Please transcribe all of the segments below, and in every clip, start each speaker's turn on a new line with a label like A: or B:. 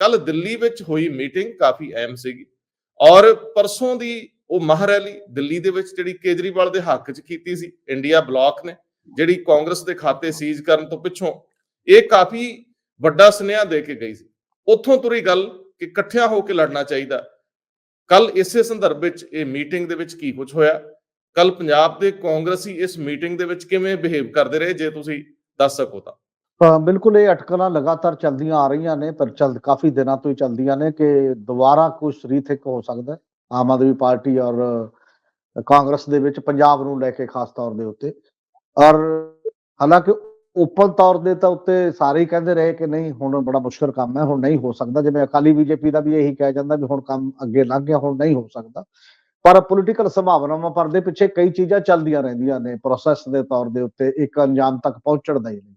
A: ਕੱਲ ਦਿੱਲੀ ਵਿੱਚ ਹੋਈ ਮੀਟਿੰਗ ਕਾਫੀ ਅਹਿਮ ਸੀਗੀ ਔਰ ਪਰਸੋਂ ਦੀ ਉਹ ਮਹਾਰੈਲੀ ਦਿੱਲੀ ਦੇ ਵਿੱਚ ਜਿਹੜੀ ਕੇਜਰੀਵਾਲ ਦੇ ਹੱਕ 'ਚ ਕੀਤੀ ਸੀ, ਇੰਡੀਆ ਬਲਾਕ ਨੇ, ਜਿਹੜੀ ਕਾਂਗਰਸ ਦੇ ਖਾਤੇ ਸੀਜ਼ ਕਰਨ ਤੋਂ ਪਿੱਛੋਂ ਇਹ ਕਾਫੀ ਵੱਡਾ ਸੁਨੇਹਾ ਦੇ ਕੇ ਗਈ ਸੀ। ਉੱਥੋਂ ਤੁਰੀ ਗੱਲ ਕਿ ਇਕੱਠਿਆਂ ਹੋ ਕੇ ਲੜਨਾ ਚਾਹੀਦਾ। ਕੱਲ ਇਸੇ ਸੰਦਰਭ ਵਿੱਚ ਇਹ ਮੀਟਿੰਗ ਦੇ ਵਿੱਚ ਕੀ ਕੁਝ ਹੋਇਆ? ਕੱਲ ਪੰਜਾਬ ਦੇ ਕਾਂਗਰਸੀ ਇਸ ਮੀਟਿੰਗ ਦੇ ਵਿੱਚ ਕਿਵੇਂ ਬਿਹੇਵ ਕਰਦੇ ਰਹੇ, ਜੇ ਤੁਸੀਂ ਦੱਸ ਸਕੋ ਤਾਂ।
B: ਬਿਲਕੁਲ ਇਹ ਅਟਕਲਾਂ ਲਗਾਤਾਰ ਚੱਲਦੀਆਂ ਆ ਰਹੀਆਂ ਨੇ, ਪਰ ਚੱਲ ਕਾਫੀ ਦਿਨਾਂ ਤੋਂ ਹੀ ਚੱਲਦੀਆਂ ਨੇ ਕਿ ਦੁਬਾਰਾ ਕੁਝ ਰੀਥਿਕ ਹੋ ਸਕਦਾ ਆਮ ਆਦਮੀ ਪਾਰਟੀ ਔਰ ਕਾਂਗਰਸ ਦੇ ਵਿੱਚ ਪੰਜਾਬ ਨੂੰ ਲੈ ਕੇ ਖਾਸ ਤੌਰ ਦੇ ਉੱਤੇ। ਔਰ ਹਾਲਾਂਕਿ ਓਪਨ ਤੌਰ ਦੇ ਤਾਂ ਉੱਤੇ ਸਾਰੇ ਹੀ ਕਹਿੰਦੇ ਰਹੇ ਕਿ ਨਹੀਂ, ਹੁਣ ਬੜਾ ਮੁਸ਼ਕਲ ਕੰਮ ਹੈ, ਹੁਣ ਨਹੀਂ ਹੋ ਸਕਦਾ। ਜਿਵੇਂ ਅਕਾਲੀ ਬੀਜੇਪੀ ਦਾ ਵੀ ਇਹੀ ਕਿਹਾ ਜਾਂਦਾ ਵੀ ਹੁਣ ਕੰਮ ਅੱਗੇ ਲੰਘ ਗਿਆ, ਹੁਣ ਨਹੀਂ ਹੋ ਸਕਦਾ। ਪਰ ਪੋਲੀਟੀਕਲ ਸੰਭਾਵਨਾਵਾਂ ਪਰਦੇ ਪਿੱਛੇ ਕਈ ਚੀਜ਼ਾਂ ਚੱਲਦੀਆਂ ਰਹਿੰਦੀਆਂ ਨੇ ਪ੍ਰੋਸੈਸ ਦੇ ਤੌਰ ਦੇ ਉੱਤੇ, ਇੱਕ ਅੰਜਾਮ ਤੱਕ ਪਹੁੰਚਣ ਦਾ ਹੀ ਨਹੀਂ।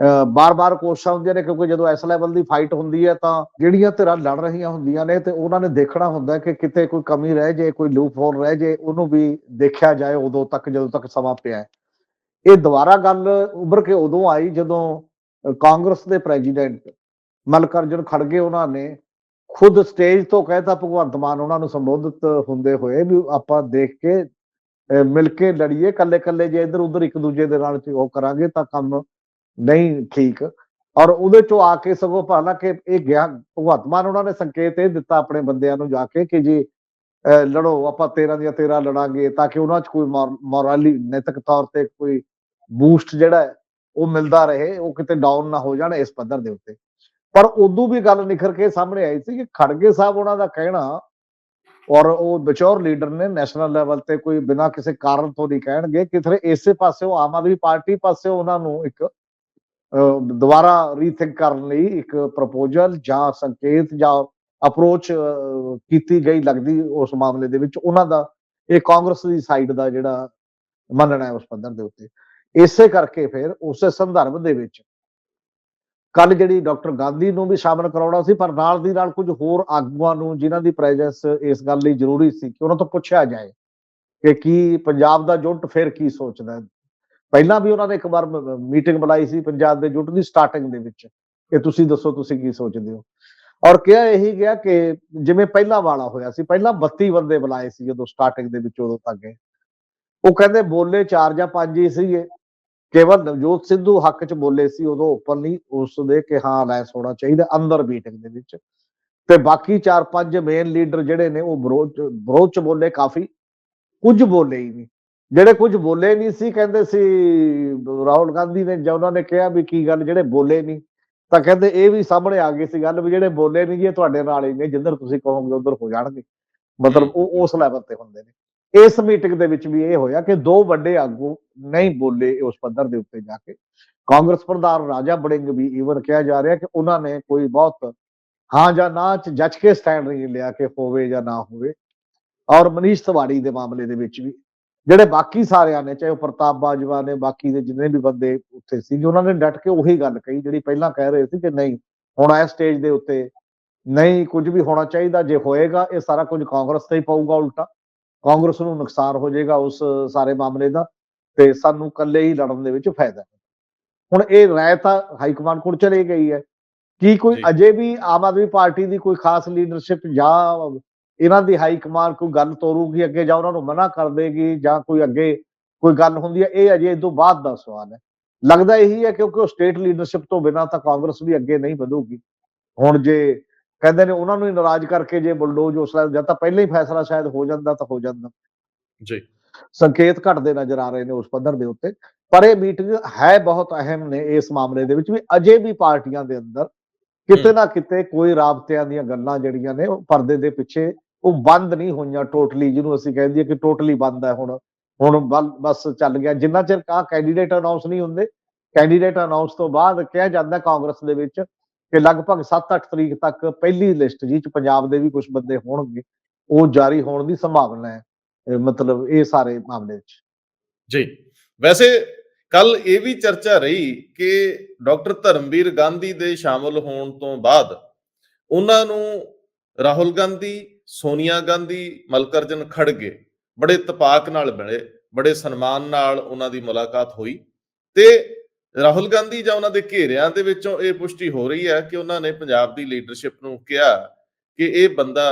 B: ਬਾਰ-ਬਾਰ ਕੋਸ਼ਿਸ਼ਾਂ ਹੁੰਦੀਆਂ ਨੇ ਕਿਉਂਕਿ ਜਦੋਂ ਇਸ ਲੈਵਲ ਦੀ ਫਾਈਟ ਹੁੰਦੀ ਹੈ ਤਾਂ ਜਿਹੜੀਆਂ ਧਿਰਾਂ ਲੜ ਰਹੀਆਂ ਹੁੰਦੀਆਂ ਨੇ ਤੇ ਉਹਨਾਂ ਨੇ ਦੇਖਣਾ ਹੁੰਦਾ ਕਿ ਕਿਤੇ ਕੋਈ ਕਮੀ ਰਹਿ ਜੇ, ਕੋਈ ਲੂਪ ਹੋਲ ਰਹਿ ਜੇ, ਉਹਨੂੰ ਵੀ ਦੇਖਿਆ ਜਾਏ ਉਦੋਂ ਤੱਕ, ਜਦੋਂ ਤੱਕ ਸਮਾਂ ਪਿਆ ਹੈ। ਇਹ ਦੁਬਾਰਾ ਗੱਲ ਉੱਭਰ ਕੇ ਉਦੋਂ ਆਈ ਜਦੋਂ ਕਾਂਗਰਸ ਦੇ ਪ੍ਰੈਜ਼ੀਡੈਂਟ ਮਲਕਰਜਨ ਖੜਗੇ ਉਹਨਾਂ ਨੇ ਖੁਦ ਸਟੇਜ ਤੋਂ ਕਹਿਤਾ ਭਗਵੰਤ ਮਾਨ ਉਹਨਾਂ ਨੂੰ ਸੰਬੋਧਿਤ ਹੁੰਦੇ ਹੋਏ ਵੀ ਆਪਾਂ ਦੇਖ ਕੇ ਮਿਲ ਕੇ ਲੜੀਏ ਕੱਲੇ ਕੱਲੇ ਜੇ ਇੱਧਰ ਉਧਰ ਇੱਕ ਦੂਜੇ ਦੇ ਨਾਲ ਉਹ ਕਰਾਂਗੇ ਤਾਂ ਕੰਮ ਨਹੀਂ ਠੀਕ। ਔਰ ਉਹਦੇ ਚੋਂ ਆ ਕੇ ਸਗੋਂ ਭਾਲਾ ਕਿ ਇਹ ਗਿਆ, ਭਗਵੰਤ ਮਾਨ ਉਹਨਾਂ ਨੇ ਸੰਕੇਤ ਇਹ ਦਿੱਤਾ ਆਪਣੇ ਬੰਦਿਆਂ ਨੂੰ ਜਾ ਕੇ ਕਿ ਜੀ ਲੜੋ, ਆਪਾਂ 13 ਦੀਆਂ 13 ਲੜਾਂਗੇ ਤਾਂ ਕਿ ਉਹਨਾਂ 'ਚ ਕੋਈ ਮੋਰਾਲੀ, ਨੈਤਿਕ ਤੌਰ ਤੇ ਕੋਈ ਬੂਸਟ ਜਿਹੜਾ ਉਹ ਮਿਲਦਾ ਰਹੇ, ਉਹ ਕਿਤੇ ਡਾਊਨ ਨਾ ਹੋ ਜਾਣ ਇਸ ਪੱਧਰ ਦੇ ਉੱਤੇ। ਪਰ ਉਦੋਂ ਵੀ ਗੱਲ ਨਿਖਰ ਕੇ ਸਾਹਮਣੇ ਆਈ ਸੀ ਕਿ ਖੜਗੇ ਸਾਹਿਬ ਉਹਨਾਂ ਦਾ ਕਹਿਣਾ ਔਰ ਉਹ ਵਿਚੋਰ ਲੀਡਰ ਨੇ ਨੈਸ਼ਨਲ ਲੈਵਲ ਤੇ ਕੋਈ ਬਿਨਾਂ ਕਿਸੇ ਕਾਰਨ ਤੋਂ ਨਹੀਂ ਕਹਿਣਗੇ। ਕਿ ਫਿਰ ਇਸੇ ਪਾਸੇ ਆਮ ਆਦਮੀ ਪਾਰਟੀ ਪਾਸੇ ਉਹਨਾਂ ਨੂੰ ਇੱਕ ਦੁਬਾਰਾ ਰੀਥਿੰਕ ਕਰਨ ਲਈ ਇੱਕ ਪ੍ਰਪੋਜ਼ਲ ਜਾਂ ਸੰਕੇਤ ਜਾਂ ਅਪਰੋਚ ਕੀਤੀ ਗਈ ਲੱਗਦੀ ਉਸ ਮਾਮਲੇ ਦੇ ਵਿੱਚ। ਉਹਨਾਂ ਦਾ, ਇਹ ਕਾਂਗਰਸ ਦੀ ਸਾਈਡ ਦਾ ਜਿਹੜਾ ਮੰਨਣਾ ਹੈ ਉਸ ਪੱਧਰ ਦੇ ਉੱਤੇ। ਇਸੇ ਕਰਕੇ ਫਿਰ ਉਸੇ ਸੰਦਰਭ ਦੇ ਵਿੱਚ ਕੱਲ ਜਿਹੜੀ ਡਾਕਟਰ ਗਾਂਧੀ ਨੂੰ ਵੀ ਸ਼ਾਮਲ ਕਰਾਉਣਾ ਸੀ, ਪਰ ਨਾਲ ਦੀ ਨਾਲ ਕੁਝ ਹੋਰ ਆਗੂਆਂ ਨੂੰ ਜਿਨ੍ਹਾਂ ਦੀ ਪ੍ਰੈਜ਼ੈਂਸ ਇਸ ਗੱਲ ਲਈ ਜ਼ਰੂਰੀ ਸੀ ਕਿ ਉਹਨਾਂ ਤੋਂ ਪੁੱਛਿਆ ਜਾਏ ਕਿ ਕੀ ਪੰਜਾਬ ਦਾ ਜੁੱਟ ਫਿਰ ਕੀ ਸੋਚਦਾ ਪਹਿਲਾਂ ਵੀ ਉਹਨਾਂ ਨੇ ਇੱਕ ਵਾਰ ਮੀਟਿੰਗ ਬੁਲਾਈ ਸੀ ਪੰਜਾਬ ਦੇ ਜੁੱਟ ਦੀ ਸਟਾਰਟਿੰਗ ਦੇ ਵਿੱਚ। ਕਿ ਤੁਸੀਂ ਦੱਸੋ, ਤੁਸੀਂ ਕੀ ਸੋਚਦੇ ਹੋ? ਔਰ ਕਿਹਾ ਇਹੀ ਗਿਆ ਕਿ ਜਿਵੇਂ ਪਹਿਲਾਂ ਵਾਲਾ ਹੋਇਆ ਸੀ, ਪਹਿਲਾਂ 32 ਬੰਦੇ ਬੁਲਾਏ ਸੀ ਜਦੋਂ ਸਟਾਰਟਿੰਗ ਦੇ ਵਿੱਚ ਉਦੋਂ ਤੱਕ ਉਹ ਕਹਿੰਦੇ ਬੋਲੇ 4 ਜਾਂ 5 ਹੀ ਸੀਗੇ। ਕੇਵਲ ਨਵਜੋਤ ਸਿੱਧੂ ਹੱਕ 'ਚ ਬੋਲੇ ਸੀ, ਉਦੋਂ ਓਪਨਲੀ ਉਸ ਦੇ ਕਿ ਹਾਂ ਅਲਾਇੰਸ ਹੋਣਾ ਚਾਹੀਦਾ ਅੰਦਰ ਮੀਟਿੰਗ ਦੇ ਵਿੱਚ। ਤੇ ਬਾਕੀ 4-5 ਮੇਨ ਲੀਡਰ ਜਿਹੜੇ ਨੇ ਉਹ ਵਿਰੋਧ ਵਿਰੋਧ 'ਚ ਬੋਲੇ ਕਾਫੀ। ਕੁਝ ਬੋਲੇ ਹੀ ਨਹੀਂ। ਜਿਹੜੇ ਕੁਝ ਬੋਲੇ ਨਹੀਂ ਸੀ ਕਹਿੰਦੇ ਸੀ ਰਾਹੁਲ ਗਾਂਧੀ ਨੇ ਜਾਂ ਉਹਨਾਂ ਨੇ ਕਿਹਾ ਵੀ ਕੀ ਗੱਲ ਜਿਹੜੇ ਬੋਲੇ ਨਹੀਂ। ਤਾਂ ਕਹਿੰਦੇ ਇਹ ਵੀ ਸਾਹਮਣੇ ਆ ਗਈ ਸੀ ਗੱਲ ਵੀ ਜਿਹੜੇ ਬੋਲੇ ਨਹੀਂ ਜੀ ਤੁਹਾਡੇ ਨਾਲ ਹੀ ਨੇ ਜਿੱਧਰ ਤੁਸੀਂ ਕਹੋਗੇ ਉਧਰ ਹੋ ਜਾਣਗੇ। ਮਤਲਬ ਉਹ ਉਸ ਲੈਵਲ ਤੇ ਹੁੰਦੇ ਨੇ। ਇਸ ਮੀਟਿੰਗ ਦੇ ਵਿੱਚ ਵੀ ਇਹ ਹੋਇਆ ਕਿ ਦੋ ਵੱਡੇ ਆਗੂ ਨਹੀਂ ਬੋਲੇ ਉਸ ਪੱਧਰ ਦੇ ਉੱਤੇ ਜਾ ਕੇ। ਕਾਂਗਰਸ ਪ੍ਰਧਾਨ ਰਾਜਾ ਬੜਿੰਗ ਵੀ ਈਵਨ ਕਿਹਾ ਜਾ ਰਿਹਾ ਕਿ ਉਹਨਾਂ ਨੇ ਕੋਈ ਬਹੁਤ ਹਾਂ ਜਾਂ ਨਾ ਚ ਜੱਜ ਕੇ ਸਟੈਂਡ ਨਹੀਂ ਲਿਆ ਕਿ ਹੋਵੇ ਜਾਂ ਨਾ ਹੋਵੇ। ਔਰ ਮਨੀਸ਼ ਤਿਵਾੜੀ ਦੇ ਮਾਮਲੇ ਦੇ ਵਿੱਚ ਵੀ ਜਿਹੜੇ ਬਾਕੀ ਸਾਰਿਆਂ ਨੇ ਚਾਹੇ ਉਹ ਪ੍ਰਤਾਪ ਬਾਜਵਾ ਨੇ ਬਾਕੀ ਦੇ ਜਿੰਨੇ ਵੀ ਬੰਦੇ ਉੱਥੇ ਸੀ ਉਹਨਾਂ ਨੇ ਡਟ ਕੇ ਉਹੀ ਗੱਲ ਕਹੀ ਜਿਹੜੀ ਪਹਿਲਾਂ ਕਹਿ ਰਹੇ ਸੀ ਕਿ ਨਹੀਂ ਹੁਣ ਇਸ ਸਟੇਜ ਦੇ ਉੱਤੇ ਨਹੀਂ ਕੁਝ ਵੀ ਹੋਣਾ ਚਾਹੀਦਾ ਜੇ ਹੋਏਗਾ ਇਹ ਸਾਰਾ ਕੁਝ ਕਾਂਗਰਸ ਤੇ ਹੀ ਪਊਗਾ ਉਲਟਾ। ਕਾਂਗਰਸ ਨੂੰ ਨੁਕਸਾਨ ਹੋ ਜਾਏਗਾ ਉਸ ਸਾਰੇ ਮਾਮਲੇ ਦਾ ਤੇ ਸਾਨੂੰ ਇਕੱਲੇ ਹੀ ਲੜਨ ਦੇ ਵਿੱਚ ਫਾਇਦਾ ਹੁਣ ਇਹ ਰਾਇ ਤਾਂ ਹਾਈ ਕਮਾਂਡ ਕੋਲ ਚਲੇ ਗਈ ਹੈ। ਕੀ ਕੋਈ ਅਜੇ ਵੀ ਆਮ ਆਦਮੀ ਪਾਰਟੀ ਦੀ ਕੋਈ ਖਾਸ ਲੀਡਰਸ਼ਿਪ ਜਾਂ ਇਹਨਾਂ ਦੀ ਹਾਈ ਕਮਾਂਡ ਕੋਈ ਗੱਲ ਤੋਰੂਗੀ ਅੱਗੇ ਜਾਂ ਉਹਨਾਂ ਨੂੰ ਮਨਾ ਕਰ ਦੇਗੀ ਜਾਂ ਕੋਈ ਅੱਗੇ ਕੋਈ ਗੱਲ ਹੁੰਦੀ ਹੈ ਇਹ ਅਜੇ ਇਸ ਤੋਂ ਬਾਅਦ ਦਾ ਸਵਾਲ ਹੈ। ਲੱਗਦਾ ਇਹੀ ਹੈ ਕਿਉਂਕਿ ਉਹ ਸਟੇਟ ਲੀਡਰਸ਼ਿਪ ਤੋਂ ਬਿਨਾਂ ਤਾਂ ਕਾਂਗਰਸ ਵੀ ਅੱਗੇ ਨਹੀਂ ਵਧੂਗੀ। ਹੁਣ ਜੇ ਕਹਿੰਦੇ ਨੇ ਉਹਨਾਂ ਨੂੰ ਹੀ ਨਾਰਾਜ਼ ਕਰਕੇ ਜੇ ਬੁਲਡੋਜ਼ ਉਸ ਜਾਂ ਤਾਂ ਪਹਿਲਾਂ ਹੀ ਫੈਸਲਾ ਸ਼ਾਇਦ ਹੋ ਜਾਂਦਾ ਤਾਂ ਹੋ ਜਾਂਦਾ।
A: ਜੀ।
B: ਸੰਕੇਤ ਘਟਦੇ ਨਜ਼ਰ ਆ ਰਹੇ ਨੇ ਉਸ ਪੱਧਰ ਦੇ ਉੱਤੇ ਪਰ ਇਹ ਮੀਟਿੰਗ ਹੈ ਬਹੁਤ ਅਹਿਮ ਨੇ ਇਸ ਮਾਮਲੇ ਦੇ ਵਿੱਚ ਵੀ ਅਜੇ ਵੀ ਪਾਰਟੀਆਂ ਦੇ ਅੰਦਰ ਕਿਤੇ ਨਾ ਕਿਤੇ ਕੋਈ ਰਾਬਤਿਆਂ ਦੀਆਂ ਗੱਲਾਂ ਜਿਹੜੀਆਂ ਨੇ ਉਹ ਪਰਦੇ ਦੇ ਪਿੱਛੇ ਉਹ ਬੰਦ ਨਹੀਂ ਹੋਈਆਂ ਟੋਟਲੀ, ਜਿਹਨੂੰ ਅਸੀਂ ਕਹਿੰਦੇ ਕਿ ਟੋਟਲੀ ਬੰਦ ਹੈ ਹੁਣ। ਹੁਣ ਬਸ ਚੱਲ ਗਿਆ। ਜਿੰਨਾ ਚਿਰ ਕਾ ਕੈਂਡੀਡੇਟ ਅਨਾਉਂਸ ਨਹੀਂ ਹੁੰਦੇ ਕੈਂਡੀਡੇਟ ਅਨਾਉਂਸ ਤੋਂ ਬਾਅਦ ਕਿਹਾ ਜਾਂਦਾ ਕਾਂਗਰਸ ਦੇ ਵਿੱਚ ਕਿ ਲਗਭਗ 7-8 ਤਰੀਕ ਤੱਕ ਪਹਿਲੀ ਲਿਸਟ ਜੀ ਚ ਪੰਜਾਬ ਦੇ ਵੀ ਕੁਝ ਬੰਦੇ ਹੋਣਗੇ, ਉਹ ਜਾਰੀ ਹੋਣ ਦੀ ਸੰਭਾਵਨਾ ਹੈ। ਮਤਲਬ ਇਹ ਸਾਰੇ ਮਾਮਲੇ ਵਿੱਚ।
A: ਜੀ। ਵੈਸੇ ਕੱਲ ਇਹ ਵੀ ਚਰਚਾ ਰਹੀ ਕਿ ਡਾਕਟਰ ਧਰਮਵੀਰ ਗਾਂਧੀ ਦੇ ਸ਼ਾਮਲ ਹੋਣ ਤੋਂ ਬਾਅਦ ਉਹਨਾਂ ਨੂੰ ਰਾਹੁਲ ਗਾਂਧੀ ਸੋਨੀਆ ਗਾਂਧੀ, ਮਲਕਰਜਨ ਖੜਗੇ ਬੜੇ ਤਪਾਕ ਨਾਲ ਮਿਲੇ, ਬੜੇ ਸਨਮਾਨ ਨਾਲ ਉਹਨਾਂ ਦੀ ਮੁਲਾਕਾਤ ਹੋਈ ਤੇ ਰਾਹੁਲ ਗਾਂਧੀ ਜਾਂ ਉਹਨਾਂ ਦੇ ਘੇਰਿਆਂ ਦੇ ਵਿੱਚੋਂ ਇਹ ਪੁਸ਼ਟੀ ਹੋ ਰਹੀ ਹੈ ਕਿ ਉਹਨਾਂ ਨੇ ਪੰਜਾਬ ਦੀ ਲੀਡਰਸ਼ਿਪ ਨੂੰ ਕਿਹਾ ਕਿ ਇਹ ਬੰਦਾ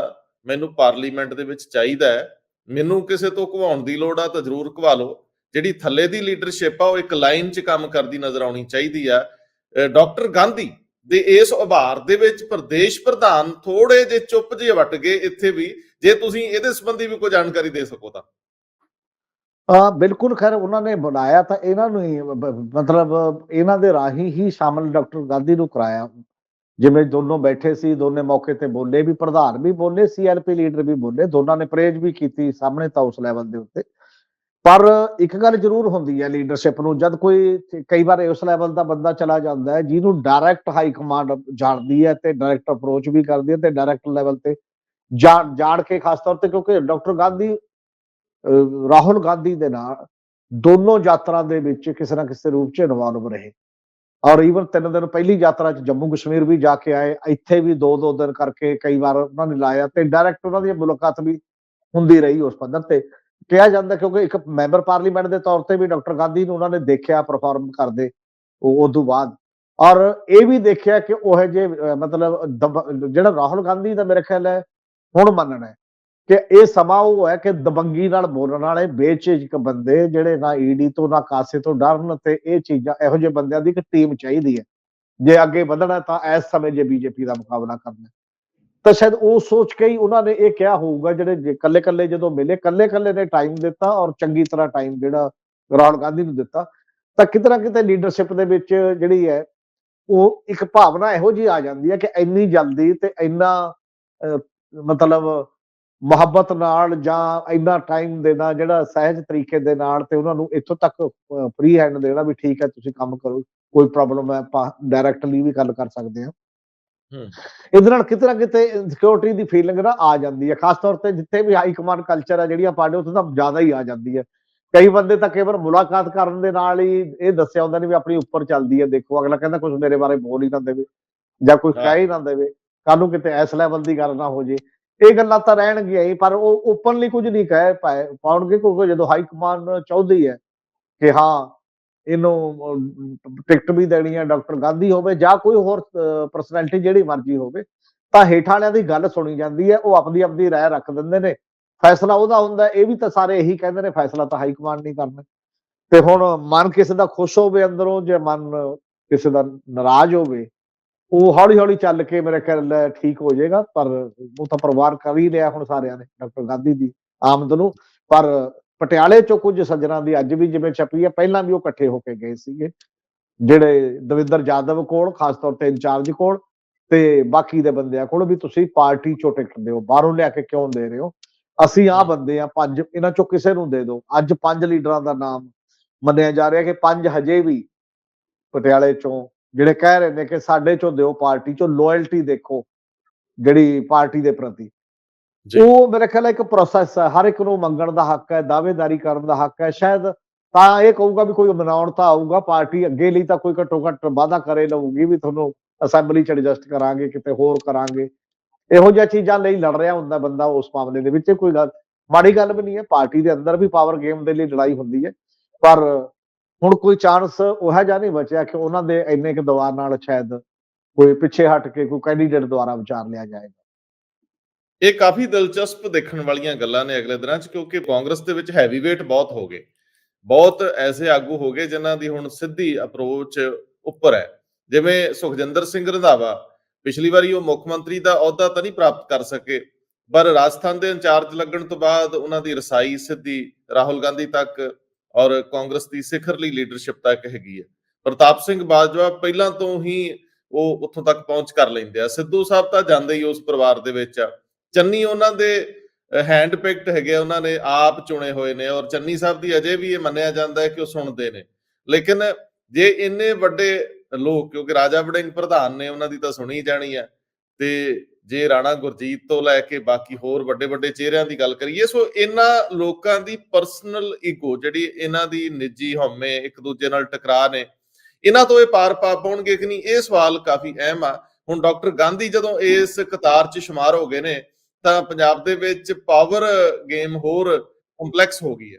A: ਮੈਨੂੰ ਪਾਰਲੀਮੈਂਟ ਦੇ ਵਿੱਚ ਚਾਹੀਦਾ ਹੈ, ਮੈਨੂੰ ਕਿਸੇ ਤੋਂ ਘਵਾਉਣ ਦੀ ਲੋੜ ਆ ਤਾਂ ਜ਼ਰੂਰ ਘਵਾ ਲਓ, ਜਿਹੜੀ ਥੱਲੇ ਦੀ ਲੀਡਰਸ਼ਿਪ ਆ ਉਹ ਇੱਕ ਲਾਈਨ 'ਚ ਕੰਮ ਕਰਦੀ ਨਜ਼ਰ ਆਉਣੀ ਚਾਹੀਦੀ ਆ। ਡਾਕਟਰ ਗਾਂਧੀ ਦੇ ਇਸ ਉਭਾਰ ਦੇ ਵਿੱਚ ਪ੍ਰਦੇਸ਼ ਪ੍ਰਧਾਨ ਥੋੜੇ ਜਿਹੇ ਚੁੱਪ ਜਿਹੇ ਵਟ ਗਏ ਇੱਥੇ ਵੀ, ਜੇ ਤੁਸੀਂ ਇਹਦੇ ਸੰਬੰਧੀ ਵੀ ਕੋਈ ਜਾਣਕਾਰੀ ਦੇ ਸਕੋ ਤਾਂ।
B: ਆ ਬਿਲਕੁਲ ਖੈਰ, ਉਹਨਾਂ ਨੇ ਬੁਲਾਇਆ ਤਾਂ ਇਹਨਾਂ ਨੂੰ ਹੀ ਮਤਲਬ ਇਹਨਾਂ ਦੇ ਰਾਹੀਂ ਹੀ ਸ਼ਾਮਲ ਡਾਕਟਰ ਗਾਂਧੀ ਨੂੰ ਕਰਾਇਆ। ਜਿਵੇਂ ਦੋਨੋਂ ਬੈਠੇ ਸੀ, ਦੋਨੇ ਮੌਕੇ ਤੇ ਬੋਲੇ ਵੀ, ਪ੍ਰਧਾਨ ਵੀ ਬੋਲੇ ਸੀਐਲਪੀ ਲੀਡਰ ਵੀ ਬੋਲੇ, ਦੋਨਾਂ ਨੇ ਪ੍ਰੇਜ ਵੀ ਕੀਤੀ ਸਾਹਮਣੇ ਤਾਂ ਉਸ ਲੈਵਲ ਦੇ ਉੱਤੇ। ਪਰ ਇੱਕ ਗੱਲ ਜ਼ਰੂਰ ਹੁੰਦੀ ਹੈ ਲੀਡਰਸ਼ਿਪ ਨੂੰ, ਜਦ ਕੋਈ ਕਈ ਵਾਰ ਉਸ ਲੈਵਲ ਦਾ ਬੰਦਾ ਚਲਾ ਜਾਂਦਾ ਹੈ, ਜਿਹਨੂੰ ਡਾਇਰੈਕਟ ਹਾਈ ਕਮਾਂਡ ਜਾਣਦੀ ਹੈ ਤੇ ਡਾਇਰੈਕਟ ਅਪਰੋਚ ਵੀ ਕਰਦੀ ਹੈ ਤੇ ਡਾਇਰੈਕਟ ਲੈਵਲ ਤੇ ਜਾਣ ਜਾਣ ਕੇ ਖਾਸ ਤੌਰ ਤੇ ਕਿਉਂਕਿ ਡਾਕਟਰ ਗਾਂਧੀ ਰਾਹੁਲ ਗਾਂਧੀ ਦੇ ਨਾਲ ਦੋਨੋਂ ਯਾਤਰਾ ਦੇ ਵਿੱਚ ਕਿਸੇ ਨਾ ਕਿਸੇ ਰੂਪ ਚ ਇਨਵੋਲਵ ਰਹੇ। ਔਰ ਈਵਨ ਤਿੰਨ ਦਿਨ ਪਹਿਲੀ ਯਾਤਰਾ ਚ ਜੰਮੂ ਕਸ਼ਮੀਰ ਵੀ ਜਾ ਕੇ ਆਏ, ਇੱਥੇ ਵੀ ਦੋ ਦੋ ਦਿਨ ਕਰਕੇ ਕਈ ਵਾਰ ਉਹਨਾਂ ਨੇ ਲਾਇਆ ਤੇ ਡਾਇਰੈਕਟ ਉਹਨਾਂ ਦੀ ਮੁਲਾਕਾਤ ਵੀ ਹੁੰਦੀ ਰਹੀ ਉਸ ਪੱਧਰ ਤੇ। ਕਿਹਾ ਜਾਂਦਾ ਕਿਉਂਕਿ ਇੱਕ ਮੈਂਬਰ ਪਾਰਲੀਮੈਂਟ ਦੇ ਤੌਰ ਤੇ ਵੀ ਡਾਕਟਰ ਗਾਂਧੀ ਨੂੰ ਉਹਨਾਂ ਨੇ ਦੇਖਿਆ ਪਰਫਾਰਮ ਕਰਦੇ ਉਹ ਤੋਂ ਬਾਅਦ। ਔਰ ਇਹ ਵੀ ਦੇਖਿਆ ਕਿ ਉਹ ਜੇ ਮਤਲਬ ਜਿਹੜਾ ਰਾਹੁਲ ਗਾਂਧੀ ਦਾ ਮੇਰੇ ਖਿਆਲ ਹੈ, ਹੁਣ ਮੰਨਣਾ ਹੈ ਕਿ ਇਹ ਸਮਾਂ ਉਹ ਹੈ ਕਿ ਦਬੰਗੀ ਨਾਲ ਬੋਲਣ ਵਾਲੇ ਬੇਝਿਜਕ ਬੰਦੇ ਜਿਹੜੇ ਨਾ ਈਡੀ ਤੋਂ ਨਾ ਕਾਸੇ ਤੋਂ ਡਰਨ ਤੇ ਇਹ ਚੀਜ਼ਾਂ, ਇਹੋ ਜਿਹੇ ਬੰਦਿਆਂ ਦੀ ਇੱਕ ਟੀਮ ਚਾਹੀਦੀ ਹੈ। ਜੇ ਅੱਗੇ ਵਧਣਾ ਤਾਂ ਇਸ ਸਮੇਂ ਜੇ ਬੀਜੇਪੀ ਦਾ ਮੁਕਾਬਲਾ ਕਰਨਾ ਤਾਂ ਸ਼ਾਇਦ ਉਹ ਸੋਚ ਕੇ ਹੀ ਉਹਨਾਂ ਨੇ ਇਹ ਕਿਹਾ ਹੋਊਗਾ, ਜਿਹੜੇ ਕੱਲੇ ਕੱਲੇ ਜਦੋਂ ਮਿਲੇ, ਕੱਲੇ ਕੱਲੇ ਨੇ ਟਾਈਮ ਦਿੱਤਾ ਔਰ ਚੰਗੀ ਤਰ੍ਹਾਂ ਟਾਈਮ ਜਿਹੜਾ ਰਾਹੁਲ ਗਾਂਧੀ ਨੂੰ ਦਿੱਤਾ, ਤਾਂ ਕਿਤੇ ਨਾ ਕਿਤੇ ਲੀਡਰਸ਼ਿਪ ਦੇ ਵਿੱਚ ਜਿਹੜੀ ਹੈ, ਉਹ ਇੱਕ ਭਾਵਨਾ ਇਹੋ ਜੀ ਆ ਜਾਂਦੀ ਹੈ ਕਿ ਇੰਨੀ ਜਲਦੀ ਤੇ ਇੰਨਾ ਮਤਲਬ ਮੁਹੱਬਤ ਨਾਲ ਜਾਂ ਇੰਨਾ ਟਾਈਮ ਦੇਣਾ ਜਿਹੜਾ ਸਹਿਜ ਤਰੀਕੇ ਦੇ ਨਾਲ ਤੇ ਉਹਨਾਂ ਨੂੰ ਇੱਥੋਂ ਤੱਕ ਫ੍ਰੀ ਹੈਂਡ ਦੇਣਾ ਵੀ ਠੀਕ ਹੈ, ਤੁਸੀਂ ਕੰਮ ਕਰੋ, ਕੋਈ ਪ੍ਰੋਬਲਮ ਹੈ, ਆਪਾਂ ਡਾਇਰੈਕਟਲੀ ਵੀ ਗੱਲ ਕਰ ਸਕਦੇ ਹਾਂ। ਇਹਦੇ ਨਾਲ ਕਿਤੇ ਨਾ ਕਿਤੇ ਸਿਕਿਉਰਿਟੀ ਦੀ ਫੀਲਿੰਗ ਨਾ ਆ ਜਾਂਦੀ ਹੈ ਖਾਸ ਤੌਰ ਤੇ ਜਿੱਥੇ ਵੀ ਹਾਈ ਕਮਾਂਡ ਕਲਚਰ ਹੈ ਜਿਹੜੀਆਂ ਪਾਰਟੀਆਂ ਉੱਥੇ ਤਾਂ ਜ਼ਿਆਦਾ ਹੀ ਆ ਜਾਂਦੀ ਹੈ। ਕਈ ਬੰਦੇ ਤਾਂ ਕੇਵਲ ਮੁਲਾਕਾਤ ਕਰਨ ਦੇ ਨਾਲ ਹੀ ਇਹ ਦੱਸਿਆ ਹੁੰਦਾ ਨਹੀਂ ਵੀ ਆਪਣੀ ਉੱਪਰ ਚੱਲਦੀ ਹੈ ਦੇਖੋ ਅਗਲਾ ਕਹਿੰਦਾ ਕੁਝ ਮੇਰੇ ਬਾਰੇ ਬੋਲ ਹੀ ਨਾ ਦੇਵੇ ਜਾਂ ਕੋਈ ਕਹਿ ਹੀ ਨਾ ਦੇਵੇ ਕੱਲ ਨੂੰ ਕਿਤੇ ਇਸ ਲੈਵਲ ਦੀ ਗੱਲ ਨਾ ਹੋ ਜੇ। ਇਹ ਗੱਲਾਂ ਤਾਂ ਰਹਿਣਗੀਆਂ ਹੀ ਪਰ ਉਹ ਓਪਨਲੀ ਕੁਝ ਨਹੀਂ ਕਹਿ ਪਾਏ ਪਾਉਣਗੇ ਕਿਉਂਕਿ ਜਦੋਂ ਹਾਈ ਕਮਾਂਡ ਚਾਹੁੰਦੀ ਹੈ ਕਿ ਹਾਂ ਇਹਨੂੰ ਟਿਕਟ ਵੀ ਦੇਣੀ ਹੈ ਡਾਕਟਰ ਗਾਂਧੀ ਹੋਵੇ ਜਾਂ ਕੋਈ ਹੋਰ ਪਰਸਨੈਲਿਟੀ ਜਿਹੜੀ ਮਰਜ਼ੀ ਹੋਵੇ, ਤਾਂ ਹੇਠਾਂ ਵਾਲਿਆਂ ਦੀ ਗੱਲ ਸੁਣੀ ਜਾਂਦੀ ਹੈ, ਉਹ ਆਪਣੀ ਆਪਣੀ ਰਾਏ ਰੱਖ ਦਿੰਦੇ ਨੇ। ਫੈਸਲਾ ਉਹਦਾ ਹੁੰਦਾ, ਇਹ ਵੀ ਤਾਂ ਸਾਰੇ ਇਹੀ ਕਹਿੰਦੇ ਨੇ, ਫੈਸਲਾ ਤਾਂ ਹਾਈ ਕਮਾਂਡ ਨਹੀਂ ਕਰਨਾ। ਤੇ ਹੁਣ ਮਨ ਕਿਸੇ ਦਾ ਖੁਸ਼ ਹੋਵੇ ਅੰਦਰੋਂ ਜੇ ਮਨ ਕਿਸੇ ਦਾ ਨਾਰਾਜ਼ ਹੋਵੇ, ਉਹ ਹੌਲੀ ਹੌਲੀ ਚੱਲ ਕੇ ਮੇਰੇ ਖਿਆਲ ਠੀਕ ਹੋ ਜਾਏਗਾ, ਪਰ ਉਹ ਤਾਂ ਪਰਿਵਾਰ ਕਰ ਹੀ ਰਿਹਾ ਹੁਣ ਸਾਰਿਆਂ ਨੇ, ਡਾਕਟਰ ਗਾਂਧੀ ਦੀ ਆਮਦ ਨੂੰ। ਪਰ ਪਟਿਆਲੇ ਚੋਂ ਕੁਝ ਸੱਜਣਾ ਦੀ ਅੱਜ ਵੀ ਜਿਵੇਂ ਛਪੀ ਹੈ, ਪਹਿਲਾਂ ਵੀ ਉਹ ਇਕੱਠੇ ਹੋ ਕੇ ਗਏ ਸੀਗੇ। ਜਿਹੜੇ ਦਵਿੰਦਰ ਜਾਦਵ ਕੋਲ, ਖਾਸ ਤੌਰ ਤੇ ਇੰਚਾਰਜ ਕੋਲ ਤੇ ਬਾਕੀ ਦੇ ਬੰਦਿਆਂ ਕੋਲ ਵੀ ਤੁਸੀਂ ਪਾਰਟੀ ਚੋਂ ਟਿਕਟ ਦਿਓ ਬਾਹਰੋਂ ਲਿਆ ਕੇ ਕਿਉਂ ਦੇ ਰਹੇ ਹੋ? ਅਸੀਂ ਆ ਬੰਦੇ ਆ ਪੰਜ, ਇਹਨਾਂ ਚੋਂ ਕਿਸੇ ਨੂੰ ਦੇ ਦਿਓ। ਅੱਜ ਪੰਜ ਲੀਡਰਾਂ ਦਾ ਨਾਮ ਮੰਨਿਆ ਜਾ ਰਿਹਾ ਕਿ ਪੰਜ ਹਜੇ ਵੀ ਪਟਿਆਲੇ ਚੋਂ ਜਿਹੜੇ ਕਹਿ ਰਹੇ ਨੇ ਕਿ ਸਾਡੇ ਚੋਂ ਦਿਓ ਪਾਰਟੀ ਚੋਂ ਲਾਇਲਟੀ ਦੇਖੋ ਜਿਹੜੀ ਪਾਰਟੀ ਦੇ ਪ੍ਰਤੀ। ਉਹ ਮੇਰੇ ਖਿਆਲ ਇੱਕ ਪ੍ਰੋਸੈਸ ਹੈ। ਹਰ ਇੱਕ ਨੂੰ ਮੰਗਣ ਦਾ ਹੱਕ ਹੈ, ਦਾਅਵੇਦਾਰੀ ਕਰਨ ਦਾ ਹੱਕ ਹੈ। ਸ਼ਾਇਦ ਤਾਂ ਇਹ ਕਹੂਗਾ ਵੀ ਕੋਈ ਮਨਾਉਣ ਤਾਂ ਆਊਗਾ, ਪਾਰਟੀ ਅੱਗੇ ਲਈ ਤਾਂ ਕੋਈ ਘੱਟੋ ਘੱਟ ਵਾਅਦਾ ਕਰੇ ਲਊਗੀ ਵੀ ਤੁਹਾਨੂੰ ਅਸੈਂਬਲੀ ਚ ਐਡਜਸਟ ਕਰਾਂਗੇ, ਕਿਤੇ ਹੋਰ ਕਰਾਂਗੇ। ਇਹੋ ਜਿਹੀਆਂ ਚੀਜ਼ਾਂ ਲਈ ਲੜ ਰਿਹਾ ਹੁੰਦਾ ਬੰਦਾ ਉਸ ਮਾਮਲੇ ਦੇ ਵਿੱਚ ਕੋਈ ਗੱਲ ਮਾੜੀ ਗੱਲ ਵੀ ਨਹੀਂ ਹੈ। ਪਾਰਟੀ ਦੇ ਅੰਦਰ ਵੀ ਪਾਵਰ ਗੇਮ ਦੇ ਲਈ ਲੜਾਈ ਹੁੰਦੀ ਹੈ। ਪਰ ਹੁਣ ਕੋਈ ਚਾਂਸ ਉਹ ਜਿਹਾ ਨਹੀਂ ਬਚਿਆ ਕਿ ਉਹਨਾਂ ਦੇ ਇੰਨੇ ਕੁ ਦਵਾਰ ਨਾਲ ਸ਼ਾਇਦ ਕੋਈ ਪਿੱਛੇ ਹਟ ਕੇ ਕੋਈ ਕੈਂਡੀਡੇਟ ਦੁਆਰਾ ਵਿਚਾਰ ਲਿਆ ਜਾਏਗਾ।
A: ਇਹ ਕਾਫੀ ਦਿਲਚਸਪ ਦੇਖਣ ਵਾਲੀਆਂ ਗੱਲਾਂ ਨੇ ਅਗਲੇ ਦਿਨਾਂ 'ਚ, ਕਿਉਂਕਿ ਕਾਂਗਰਸ ਦੇ ਵਿੱਚ ਹੈਵੀਵੇਟ ਬਹੁਤ ਹੋ ਗਏ। ਬਹੁਤ ਐਸੇ ਆਗੂ ਹੋ ਗਏ ਜਿਨ੍ਹਾਂ ਦੀ ਹੁਣ ਸਿੱਧੀ ਅਪਰੋਚ ਉੱਪਰ ਹੈ। ਜਿਵੇਂ ਸੁਖਜਿੰਦਰ ਸਿੰਘ ਰੰਧਾਵਾ, ਪਿਛਲੀ ਵਾਰੀ ਉਹ ਮੁੱਖ ਮੰਤਰੀ ਦਾ ਅਹੁਦਾ ਤਾਂ ਨਹੀਂ ਪ੍ਰਾਪਤ ਕਰ ਸਕੇ, ਪਰ ਰਾਜਸਥਾਨ ਦੇ ਇੰਚਾਰਜ ਲੱਗਣ ਤੋਂ ਬਾਅਦ ਉਹਨਾਂ ਦੀ ਰਸਾਈ ਸਿੱਧੀ ਰਾਹੁਲ ਗਾਂਧੀ ਤੱਕ ਔਰ ਕਾਂਗਰਸ ਦੀ ਸਿਖਰਲੀ ਲੀਡਰਸ਼ਿਪ ਤੱਕ ਹੈਗੀ ਹੈ। ਪ੍ਰਤਾਪ ਸਿੰਘ ਬਾਜਵਾ ਪਹਿਲਾਂ ਤੋਂ ਹੀ ਉਹ ਉੱਥੋਂ ਤੱਕ ਪਹੁੰਚ ਕਰ ਲੈਂਦੇ ਆ। ਸਿੱਧੂ ਸਾਹਿਬ ਤਾਂ ਜਾਂਦੇ ਹੀ ਉਸ ਪਰਿਵਾਰ ਦੇ ਵਿੱਚ ਆ। ਚੰਨੀ ਉਹਨਾਂ ਦੇ ਹੈਂਡ ਪਿਕਡ ਹੈਗੇ ਆ, ਉਹਨਾਂ ਨੇ ਆਪ ਚੁਣੇ ਹੋਏ ਨੇ ਔਰ ਚੰਨੀ ਸਾਹਿਬ ਦੀ ਅਜੇ ਵੀ ਇਹ ਮੰਨਿਆ ਜਾਂਦਾ ਹੈ ਕਿ ਉਹ ਸੁਣਦੇ ਨੇ। ਲੇਕਿਨ ਜੇ ਇੰਨੇ ਵੱਡੇ ਲੋਕ ਕਿਉਂਕਿ ਰਾਜਾ ਵੜਿੰਗ ਪ੍ਰਧਾਨ ਨੇ ਉਹਨਾਂ ਦੀ ਤਾਂ ਸੁਣੀ ਜਾਣੀ ਹੈ ਤੇ ਜੇ ਰਾਣਾ ਗੁਰਜੀਤ ਤੋਂ ਲੈ ਕੇ ਬਾਕੀ ਹੋਰ ਵੱਡੇ ਵੱਡੇ ਚਿਹਰਿਆਂ ਦੀ ਗੱਲ ਕਰੀਏ ਸੋ ਇਹਨਾਂ ਲੋਕਾਂ ਦੀ ਪਰਸਨਲ ਈਗੋ ਜਿਹੜੀ ਇਹਨਾਂ ਦੀ ਨਿੱਜੀ ਹਉਮੈ ਇੱਕ ਦੂਜੇ ਨਾਲ ਟਕਰਾਅ ਨੇ ਇਹਨਾਂ ਤੋਂ ਇਹ ਪਾਰ ਪਾ ਪਾਉਣਗੇ ਕਿ ਨਹੀਂ? ਇਹ ਸਵਾਲ ਕਾਫੀ ਅਹਿਮ ਆ। ਹੁਣ ਡਾਕਟਰ ਗਾਂਧੀ ਜਦੋਂ ਇਸ ਕਤਾਰ 'ਚ ਸ਼ੁਮਾਰ ਹੋ ਗਏ ਨੇ ਤਾਂ ਪੰਜਾਬ ਦੇ ਵਿੱਚ ਪਾਵਰ ਗੇਮ ਹੋਰ ਕੰਪਲੈਕਸ ਹੋ ਗਈ ਹੈ।